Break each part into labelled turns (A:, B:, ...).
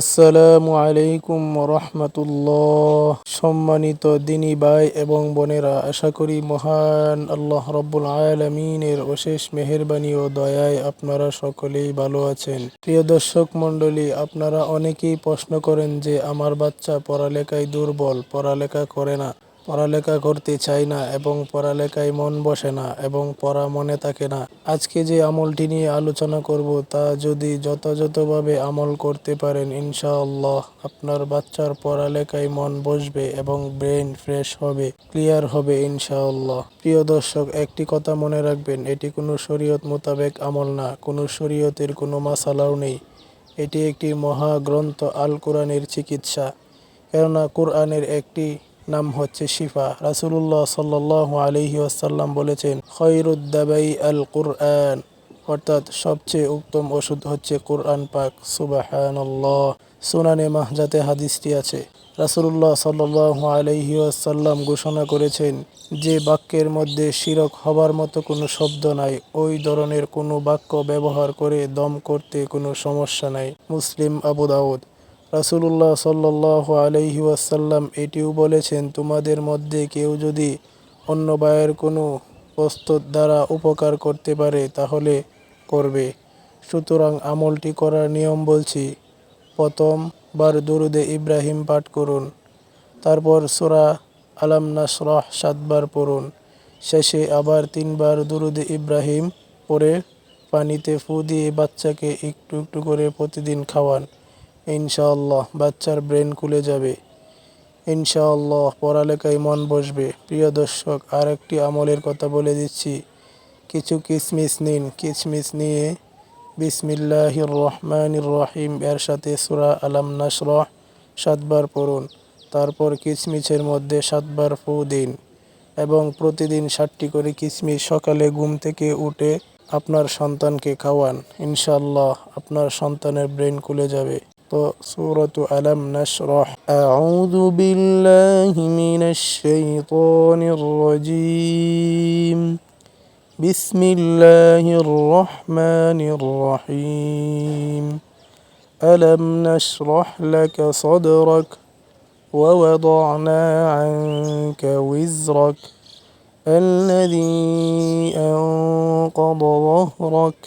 A: আসসালামু আলাইকুম রহমতুল্লাহ সম্মানিত দিনী ভাই এবং বোনেরা, আশা করি মহান আল্লাহ রব্বুল আলমিনের অশেষ মেহরবানি ও দয়ায় আপনারা সকলেই ভালো আছেন। প্রিয় দর্শক মণ্ডলী, আপনারা অনেকেই প্রশ্ন করেন যে, আমার বাচ্চা পড়ালেখায় দুর্বল, পড়ালেখা করে না। পড়ালেখা করতে চায় না এবং পড়ালেখায় মন বসে না এবং পড়া মনে থাকে না। আজকে যে আমলটি নিয়ে আলোচনা করব তা যদি যথাযথভাবে আমল করতে পারেন, ইনশাআল্লাহ আপনার বাচ্চার পড়ালেখায় মন বসবে এবং ব্রেন ফ্রেশ হবে, ক্লিয়ার হবে, ইনশাআল্লাহ। প্রিয় দর্শক, একটি কথা মনে রাখবেন, এটি কোনো শরীয়ত মোতাবেক আমল না, কোনো শরীয়তের কোনো মাসালাও নেই। এটি একটি মহাগ্রন্থ আল কোরআনের চিকিৎসা। কেননা কোরআনের একটি নাম হচ্ছে শিফা। রাসুলুল্লাহ সাল্লাহ আলহি আসাল্লাম বলেছেন খৈরুদ্দাবাই আল কুরআন। অর্থাৎ সবচেয়ে উত্তম ওষুধ হচ্ছে কোরআন পাক। সুবাহানল্লাহ। সুনানে মাহজাতে হাদিসটি আছে। রাসুলুল্লাহ সাল্লাহ আলহি আসাল্লাম ঘোষণা করেছেন, যে বাক্যের মধ্যে শিরক হবার মতো কোনো শব্দ নাই, ওই ধরনের কোনো বাক্য ব্যবহার করে দম করতে কোনো সমস্যা নাই। মুসলিম আবু দাউদ। রাসুলুল্লাহ সাল্লাহ আলহি ওয়াসাল্লাম এটিও বলেছেন, তোমাদের মধ্যে কেউ যদি অন্য বায়ের কোনো প্রস্তুত দ্বারা উপকার করতে পারে, তাহলে করবে। সুতরাং আমলটি করার নিয়ম বলছি, প্রথমবার দুরুদে ইব্রাহিম পাঠ করুন, তারপর সোরা আলাম নাসরাহ সাতবার পড়ুন, শেষে আবার তিনবার দুরুদে ইব্রাহিম পরে পানিতে ফু দিয়ে বাচ্চাকে একটু একটু করে প্রতিদিন খাওয়ান। ইনশাআল্লাহ, বাচ্চার ব্রেন খুলে যাবে। ইনশাআল্লাহ, পড়ালেখায় মন বসবে। প্রিয় দর্শক আর একটি আমলের কথা বলে দিচ্ছি। কিছু কিসমিস নিন। কিসমিস নিয়ে বিসমিল্লাহ রহমান রহিম এর সাথে সুরা আলাম নাসরহ সাতবার পড়ুন। তারপর কিসমিসের মধ্যে সাতবার ফু দিন এবং প্রতিদিন ষাটটি করে কিসমিস সকালে ঘুম থেকে উঠে আপনার সন্তানকে খাওয়ান। ইনশাল্লাহ আপনার সন্তানের ব্রেন খুলে যাবে। سورة ألم نشرح. أعوذ بالله من الشيطان الرجيم. بسم الله الرحمن الرحيم. ألم نشرح لك صدرك ووضعنا عنك وزرك الذي أنقض ظهرك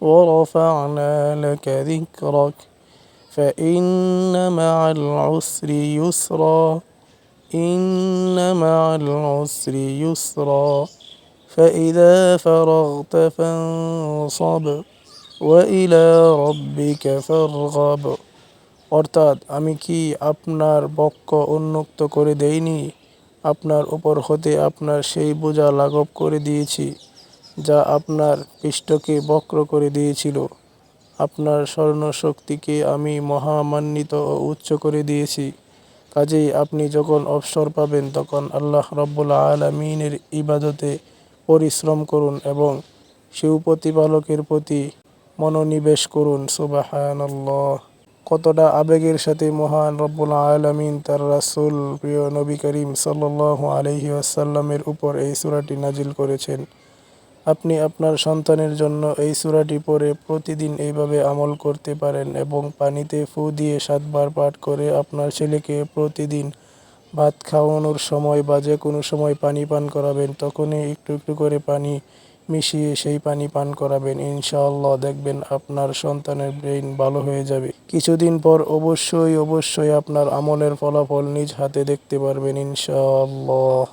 A: ورفعنا لك ذكرك فإن مع العسر يسرا إن مع العسر يسرا فإذا فرغت فانصب وإلى ربك فارغب অর্থাৎ আমি কি আপনার বক্ষ উন্মুক্ত করে দেইনি আপনার উপর হতে আপনার সেই বোঝা লাঘব করে দিয়েছি যা আপনার পৃষ্ঠকে বক্র করে দিয়েছিল আপনার স্বর্ণশক্তিকে আমি মহামান্বিত ও উচ্চ করে দিয়েছি। কাজেই আপনি যখন অবসর পাবেন, তখন আল্লাহ রব্বুল আলমিনের ইবাদতে পরিশ্রম করুন এবং শিব প্রতিপালকের প্রতি মনোনিবেশ করুন। সুবাহানল্লাহ। কতটা আবেগের সাথে মহান রব্বুল আলমিন তার রাসুল, প্রিয় নবী করিম সাল্লাহ আলহি আসাল্লামের উপর এই সুরাটি নাজিল করেছেন। আপনি আপনার সন্তানের জন্য এই সূরাটি পড়ে প্রতিদিন এইভাবে আমল করতে পারেন এবং পানিতে ফু দিয়ে সাতবার পাঠ করে আপনার ছেলেকে প্রতিদিন ভাত খাওয়ানোর সময় বা যে কোনো সময় পানি পান করাবেন, তখনই একটু একটু করে পানি মিশিয়ে সেই পানি পান করাবেন। ইনশাআল্লাহ দেখবেন আপনার সন্তানের ব্রেইন ভালো হয়ে যাবে। কিছুদিন পর অবশ্যই অবশ্যই আপনার আমলের ফলাফল নিজ হাতে দেখতে পারবেন। ইনশাআল্লাহ।